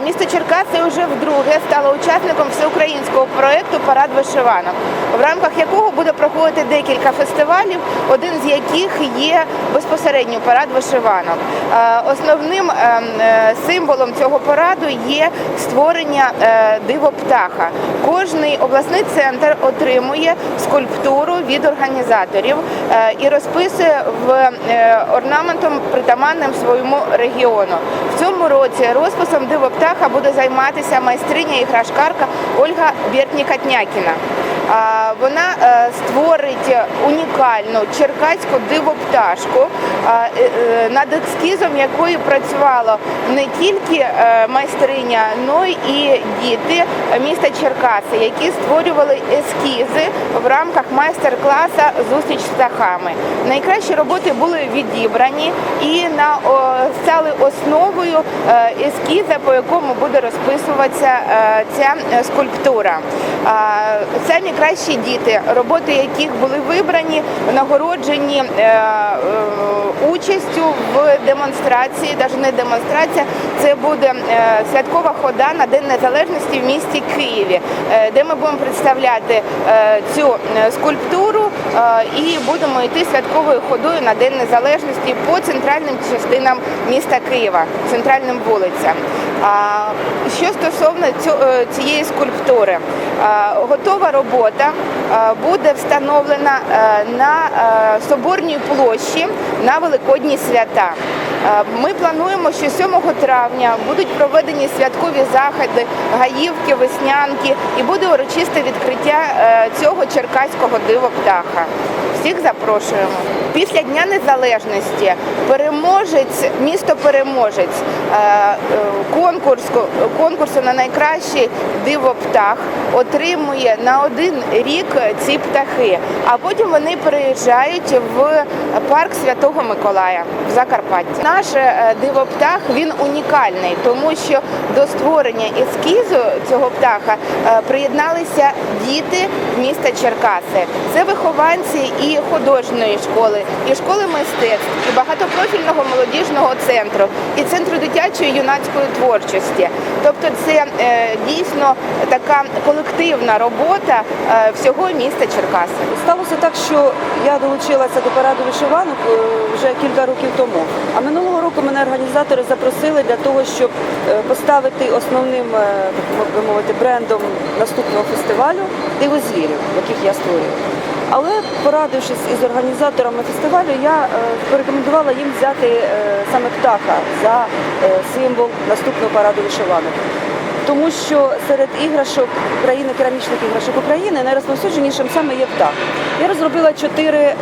Місто Черкаси вже вдруге стало учасником всеукраїнського проєкту Парад вишиванок, в рамках якого буде проходити декілька фестивалів, один з яких є безпосередньо парад вишиванок. Е, Основним е, е, символом цього параду є створення е, диво птаха. Кожний обласний центр отримує скульптуру від організаторів і розписує в е, орнаментом притаманним своєму регіону. В цьому році розписом диво птаха буде займатися майстриня і грашкарка Ольга Бєртнікатнякіна. Вона е, створить унікальну черкаську дивопташку, е, е, над ескізом якої працювало не тільки е, майстриня, але і діти міста Черкаси, які створювали ескізи в рамках майстер-класа Зустріч з птахами. Найкращі роботи були відібрані і на стали основою е, ескіза, по якому буде розписуватися е, ця е, скульптура. Самі кращі діти, роботи яких були вибрані, нагороджені е, е, участю в демонстрації, навіть не демонстрація, це буде е, святкова хода на День Незалежності в місті Києві, е, де ми будемо представляти е, цю скульптуру і будемо йти святковою ходою на День Незалежності по центральним частинам міста Києва, центральним вулицям. Що стосовно цієї скульптури, готова робота е, буде встановлена е, на е, соборній площі на Великодні свята. Е, Ми плануємо, що 7 травня будуть проведені святкові заходи, гаївки, веснянки і буде урочисте відкриття е, цього черкаського диво птаха. Всіх запрошуємо. Після Дня Незалежності переможець, місто переможець е, е, конкурсу, конкурсу на найкращий диво птах отримує на один рік ці птахи, а потім вони переїжджають в парк Святого Миколая в Закарпатті. Наш е, диво птах він унікальний, тому що до створення ескізу цього птаха приєдналися діти міста Черкаси. Це вихованці і художньої школи, і школи мистецтв, і багатопрофільного молодіжного центру, і центру дитячої юнацької творчості. Тобто, це е, дійсно така колективна робота е, всього міста Черкаси. Сталося так, що я долучилася до параду вишиванок е, вже кілька років тому. А минулого року мене організатори запросили для того, щоб поставити основним так би мовити брендом наступного фестивалю диво звірів, яких я створюю. Але порадившись із організаторами фестивалю, я е, порекомендувала їм взяти е, саме птаха за е, символ наступного параду вишиванок. Тому що серед іграшок України, керамічних іграшок України найрозповсюдженішим саме є птах. Я розробила чотири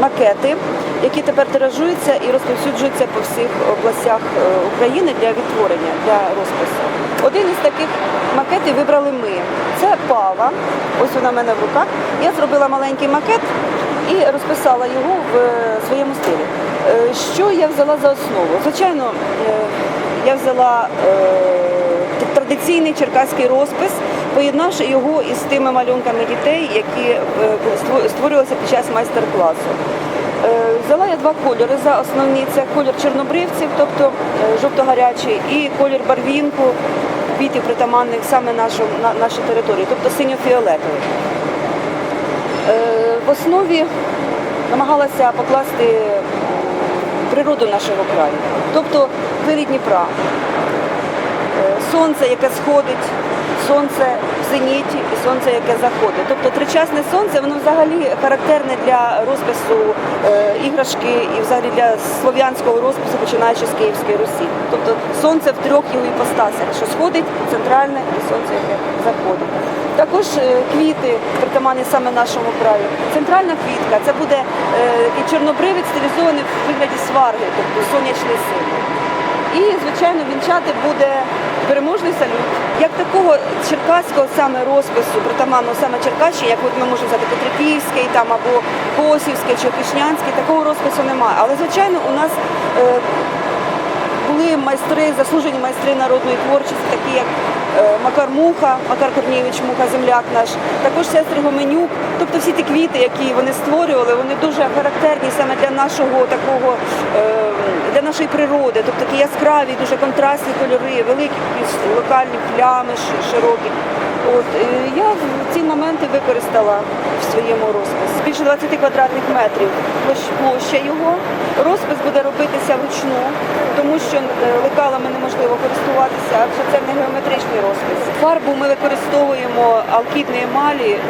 макети, які тепер тиражуються і розповсюджуються по всіх областях е, України для відтворення, для розпису. Один із таких макетів вибрали ми. Це пава. Ось вона в мене в руках. Я зробила маленький макет і розписала його в е, своєму стилі. Е, Що я взяла за основу? Звичайно, я взяла традиційний черкаський розпис, поєднавши його із тими малюнками дітей, які створювалися під час майстер-класу. Е, Взяла я два кольори за основні. Це колір чорнобривців, тобто е, жовто-гарячий, і колір барвінку, квітів притаманних саме нашу, на, нашій території, тобто синьо-фіолетовий. Е, В основі намагалася покласти природу нашого краю, тобто вирій Дніпра, сонце, яке сходить, сонце зеніті і сонце, яке заходить. Тобто тричасне сонце, воно взагалі характерне для розпису е, іграшки і взагалі для слов'янського розпису, починаючи з Київської Русі. Тобто сонце в трьох його іпостасях, що сходить, центральне і сонце, яке заходить. Також е, квіти притаманні саме нашому краю. Центральна квітка це буде е, і чорнобривець стилізований в вигляді сварги, тобто сонячний символ. І, звичайно, вінчати буде переможний салют. Як такого черкаського саме розпису, притаманного саме Черкащі, як от ми можемо взяти Петриківський там, або Косівський чи Опішнянський, такого розпису немає. Але, звичайно, у нас е, були майстри, заслужені майстри народної творчості, такі як Макар Муха, Макар Корнійович Муха, земляк наш, також сестри Гоменюк. Тобто всі ті квіти, які вони створювали, вони дуже характерні саме для нашого такого, е, для нашої природи. Тобто такі яскраві, дуже контрастні кольори, великі локальні плями широкі. От е, я ці моменти використала в своєму розписі. Більше 20 квадратних метрів площа його. Розпис буде робитися вручну, тому що е, лекалами неможливо користуватися, адже це не геометричний розпис. Фарбу ми використовуємо алкідні емалі е,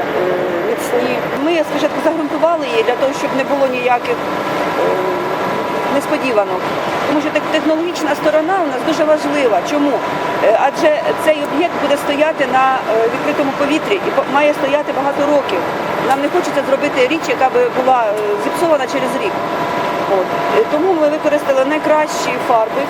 міцні. Ми спочатку загрунтували її для того, щоб не було ніяких е, несподіванок. Тому що технологічна сторона у нас дуже важлива. Чому? Адже цей об'єкт буде стояти на відкритому повітрі і має стояти багато років. Нам не хочеться зробити річ, яка би була зіпсована через рік. Тому ми використали найкращі фарби